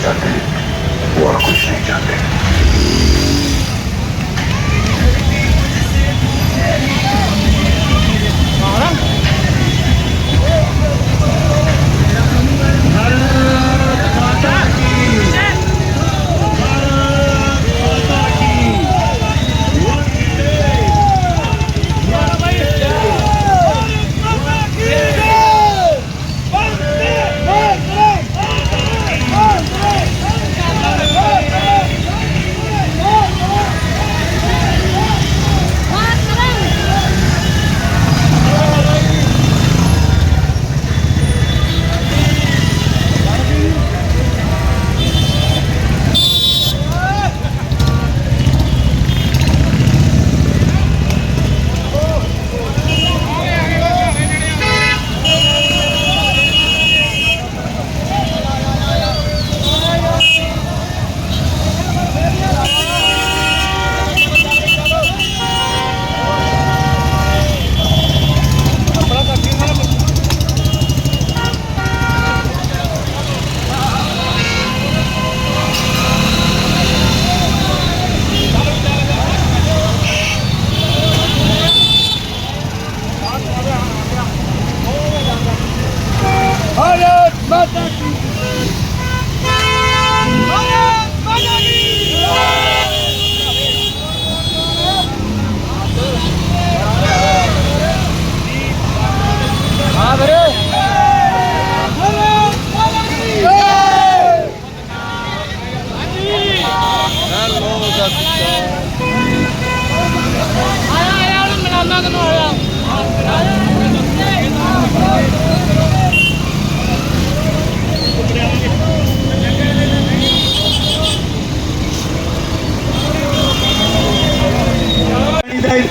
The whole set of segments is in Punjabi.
जाते हैं वो और कुछ नहीं चाहते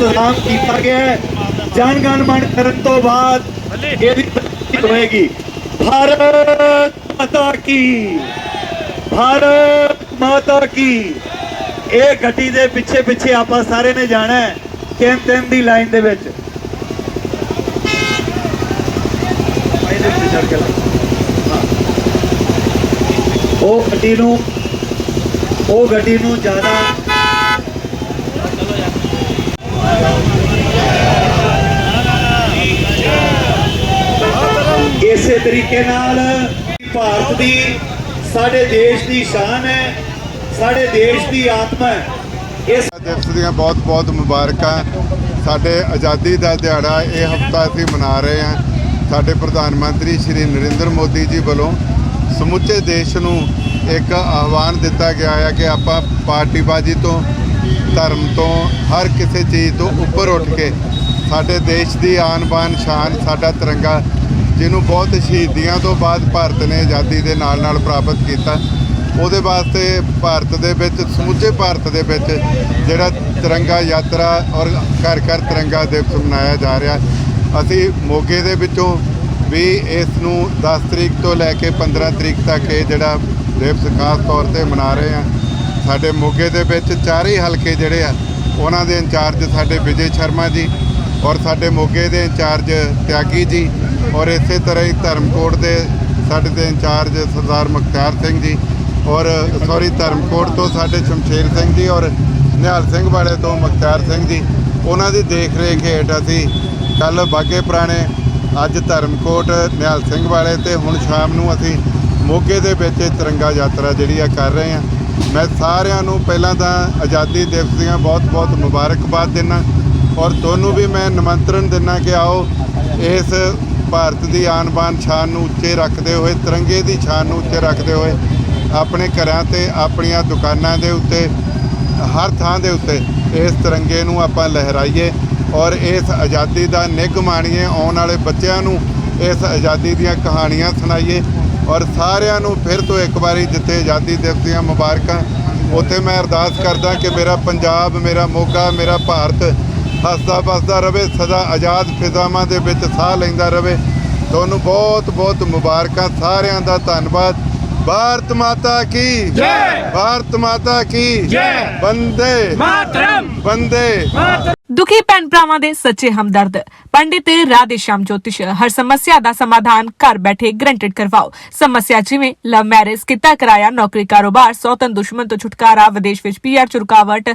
ਇੰਤਜ਼ਾਮ ਕੀਤਾ ਗਿਆ ਹੈ? ਜਨ ਗਣ ਮਨ ਕਰਨ ਤੋਂ ਬਾਅਦ ਇਹਦੀ ਹੋਏਗੀ। ਭਾਰਤ ਮਾਤਾ ਕੀ? ਭਾਰਤ ਮਾਤਾ ਕੀ? ਇਹ ਗੱਡੀ ਦੇ ਪਿੱਛੇ ਪਿੱਛੇ ਆਪਾਂ ਸਾਰੇ ਨੇ ਜਾਣਾ ਹੈ ਤਿੰਨ ਤਿੰਨ ਦੀ ਲਾਈਨ ਦੇ ਵਿੱਚ। ਉਹ ਗੱਡੀ ਨੂੰ ਉਹ ਗੱਡੀ ਨੂੰ ਜ਼ਿਆਦਾ ਇਸੇ ਤਰੀਕੇ ਨਾਲ ਭਾਰਤ ਦੀ, ਸਾਡੇ ਦੇਸ਼ ਦੀ ਸ਼ਾਨ ਹੈ, ਸਾਡੇ ਦੇਸ਼ ਦੀ ਆਤਮਾ ਹੈ। ਇਸ ਦਿਵਸ ਦੀਆਂ ਬਹੁਤ-ਬਹੁਤ ਮੁਬਾਰਕਾਂ। ਸਾਡੇ ਆਜ਼ਾਦੀ ਦਾ ਦਿਹਾੜਾ ਇਹ ਹਫਤਾ ਅਸੀਂ ਮਨਾ ਰਹੇ ਹਾਂ। ਸਾਡੇ ਪ੍ਰਧਾਨ ਮੰਤਰੀ ਸ਼੍ਰੀ ਨਰਿੰਦਰ ਮੋਦੀ ਜੀ ਵੱਲੋਂ ਸਮੁੱਚੇ ਦੇਸ਼ ਨੂੰ ਇੱਕ ਆਹਵਾਨ ਦਿੱਤਾ ਗਿਆ ਹੈ ਕਿ ਆਪਾਂ ਪਾਰਟੀਬਾਜ਼ੀ ਤੋਂ, ਧਰਮ ਤੋਂ, ਹਰ ਕਿਸੇ ਚੀਜ਼ ਤੋਂ ਉੱਪਰ ਉੱਠ ਕੇ ਸਾਡੇ ਦੇਸ਼ ਦੀ ਆਨ ਬਾਨ ਸ਼ਾਨ, ਸਾਡਾ ਤਿਰੰਗਾ ਜਿਹਨੂੰ ਬਹੁਤ ਸ਼ਹੀਦੀਆਂ ਤੋਂ ਬਾਅਦ ਭਾਰਤ ਨੇ ਆਜ਼ਾਦੀ ਦੇ ਨਾਲ ਨਾਲ ਪ੍ਰਾਪਤ ਕੀਤਾ। ਉਹਦੇ ਵਾਸਤੇ ਭਾਰਤ ਦੇ ਵਿੱਚ, ਸਮੁੱਚੇ ਭਾਰਤ ਦੇ ਵਿੱਚ ਜਿਹੜਾ ਤਿਰੰਗਾ ਯਾਤਰਾ ਔਰ ਘਰ ਘਰ ਤਿਰੰਗਾ ਦਿਵਸ ਮਨਾਇਆ ਜਾ ਰਿਹਾ। ਅਸੀਂ ਮੋਗੇ ਦੇ ਵਿੱਚੋਂ ਵੀ ਇਸ ਨੂੰ 10 ਤਰੀਕ ਤੋਂ ਲੈ ਕੇ 15 ਤਰੀਕ ਤੱਕ ਇਹ ਜਿਹੜਾ ਦਿਵਸ ਖਾਸ ਤੌਰ ਤੇ ਮਨਾ ਰਹੇ ਹਾਂ। ਸਾਡੇ ਮੋਗੇ ਦੇ ਵਿੱਚ ਚਾਰੇ ਹਲਕੇ ਜਿਹੜੇ ਆ, ਉਹਨਾਂ ਦੇ ਇੰਚਾਰਜ ਸਾਡੇ ਵਿਜੇ ਸ਼ਰਮਾ ਜੀ ਔਰ ਸਾਡੇ ਮੋਗੇ ਦੇ ਇੰਚਾਰਜ ਤਿਆਗੀ ਜੀ ਔਰ ਇਸੇ ਤਰ੍ਹਾਂ ਹੀ ਧਰਮਕੋਟ ਦੇ ਸਾਡੇ ਦੇ ਇੰਚਾਰਜ ਸਰਦਾਰ ਮੁਖਤਿਆਰ ਸਿੰਘ ਜੀ ਔਰ ਸੌਰੀ ਧਰਮਕੋਟ ਤੋਂ ਸਾਡੇ ਸ਼ਮਸ਼ੇਰ ਸਿੰਘ ਜੀ ਔਰ ਨਿਹਾਲ ਸਿੰਘ ਵਾਲੇ ਤੋਂ ਮੁਖਤਿਆਰ ਸਿੰਘ ਜੀ। ਉਹਨਾਂ ਦੀ ਦੇਖ ਰੇਖ ਹੇਠ ਅਸੀਂ ਕੱਲ ਬਾਗੇ ਪੁਰਾਣੇ ਅੱਜ ਧਰਮਕੋਟ ਨਿਹਾਲ ਸਿੰਘ ਵਾਲੇ ਤੇ ਹੁਣ ਸ਼ਾਮ ਨੂੰ ਅਸੀਂ ਮੋਗੇ ਦੇ ਵਿੱਚ ਤਿਰੰਗਾ ਯਾਤਰਾ ਜਿਹੜੀ ਆ ਕਰ ਰਹੇ ਹਾਂ। ਮੈਂ ਸਾਰਿਆਂ ਨੂੰ ਪਹਿਲਾਂ ਤਾਂ ਆਜ਼ਾਦੀ ਦਿਵਸ ਦੀਆਂ ਬਹੁਤ-ਬਹੁਤ ਮੁਬਾਰਕਬਾਦ ਦਿੰਦਾ ਔਰ ਤੁਹਾਨੂੰ ਵੀ ਮੈਂ ਨਿਮੰਤਰਣ ਦਿੰਦਾ ਕਿ ਆਓ ਇਸ ਭਾਰਤ ਦੀ ਆਨ ਬਾਨ ਛਾਨ ਨੂੰ ਉੱਚੇ ਰੱਖਦੇ ਹੋਏ, ਤਿਰੰਗੇ ਦੀ ਛਾਨ ਨੂੰ ਉੱਚੇ ਰੱਖਦੇ ਹੋਏ, ਆਪਣੇ ਘਰਾਂ ਤੇ ਆਪਣੀਆਂ ਦੁਕਾਨਾਂ ਦੇ ਉੱਤੇ, ਹਰ ਥਾਂ ਦੇ ਉੱਤੇ ਇਸ ਤਿਰੰਗੇ ਨੂੰ ਆਪਾਂ ਲਹਿਰਾਈਏ ਔਰ ਇਸ ਆਜ਼ਾਦੀ ਦਾ ਨਿੱਘ ਮਾਣੀਏ, ਆਉਣ ਵਾਲੇ ਬੱਚਿਆਂ ਨੂੰ ਇਸ ਆਜ਼ਾਦੀ ਦੀਆਂ ਕਹਾਣੀਆਂ ਸੁਣਾਈਏ ਔਰ ਸਾਰਿਆਂ ਨੂੰ ਫਿਰ ਤੋਂ ਇੱਕ ਵਾਰੀ ਜਿੱਥੇ ਆਜ਼ਾਦੀ ਦਿਵਸ ਦੀਆਂ ਮੁਬਾਰਕਾਂ, ਉੱਥੇ ਮੈਂ ਅਰਦਾਸ ਕਰਦਾ ਕਿ ਮੇਰਾ ਪੰਜਾਬ, ਮੇਰਾ ਮੋਗਾ, ਮੇਰਾ ਭਾਰਤ ਹੱਸਦਾ ਵਸਦਾ ਰਵੇ ਸਦਾ ਆਜ਼ਾਦ ਫਿਜ਼ਾਵਾਂ ਦੇ ਵਿੱਚ ਸਾਹ ਲੈਂਦਾ ਰਵੇ। ਤੁਹਾਨੂੰ ਬਹੁਤ ਬਹੁਤ ਮੁਬਾਰਕਾਂ ਸਾਰਿਆਂ ਦਾ ਧੰਨਵਾਦ। ਭਾਰਤ ਮਾਤਾ ਕੀ? ਜੈ! ਭਾਰਤ ਮਾਤਾ ਕੀ? ਜੈ! ਵੰਦੇ ਮਾਤਰਮ! ਵੰਦੇ ਦੁਖੀ ਭੈਣ ਭਰਾਵਾਂ ਦੇ ਸੱਚੇ ਹਮਦਰਦ। ਪੰਡਿਤ ਰਾਧੇ ਸ਼ਾਮ ਜੋਤਿਸ਼ ਹਰ ਸਮੱਸਿਆ ਦਾ ਸਮਾਧਾਨ ਘਰ ਬੈਠੇ ਗਰੰਟਡ ਕਰਵਾਓ। ਸਮੱਸਿਆ ਜਿਵੇਂ ਲਵ ਮੈਰਿਜ ਕਿੱਤਾ ਕਰਾਇਆ ਨੌਕਰੀ ਕਾਰੋਬਾਰ ਸੌਤਨ ਦੁਸ਼ਮਣ ਤੋਂ ਛੁਟਕਾਰਾ ਵਿਦੇਸ਼ ਵਿੱਚ ਪੀਆਰ ਚ ਰੁਕਾਵਟ